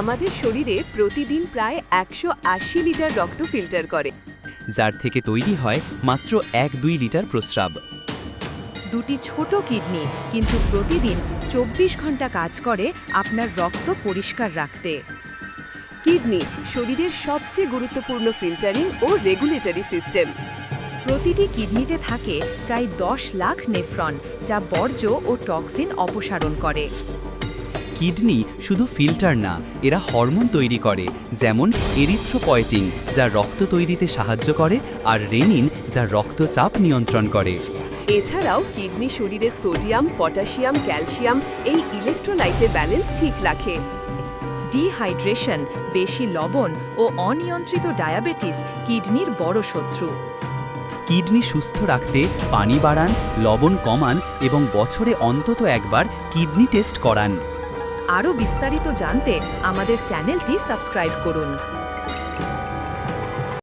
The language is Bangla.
আমাদের শরীরে প্রতিদিন প্রায় একশো আশি লিটার রক্ত ফিল্টার করে। যার থেকে তৈরি হয় মাত্র এক দুই লিটার প্রস্রাব। দুটি ছোট কিডনি কিন্তু প্রতিদিন চব্বিশ ঘণ্টা কাজ করে আপনার রক্ত পরিষ্কার রাখতে। কিডনি শরীরের সবচেয়ে গুরুত্বপূর্ণ ফিল্টারিং ও রেগুলেটরি সিস্টেম। প্রতিটি কিডনিতে থাকে প্রায় দশ লাখ নেফ্রন যা বর্জ্য ও টক্সিন অপসারণ করে। কিডনি শুধু ফিল্টার না এরা হরমোন তৈরি করে যেমন এরিথ্রোপয়েটিং যা রক্ত তৈরিতে সাহায্য করে আর রেনিন যা রক্তচাপ নিয়ন্ত্রণ করে। এছাড়াও কিডনি শরীরে সোডিয়াম পটাশিয়াম ক্যালসিয়াম এই ইলেকট্রোলাইটের ব্যালেন্স ঠিক রাখে। ডিহাইড্রেশন বেশি লবণ ও অনিয়ন্ত্রিত ডায়াবেটিস কিডনির বড় শত্রু। কিডনি সুস্থ রাখতে পানি বাড়ান লবণ কমান এবং বছরে অন্তত একবার কিডনি টেস্ট করান। আরও বিস্তারিত জানতে আমাদের চ্যানেলটি সাবস্ক্রাইব করুন।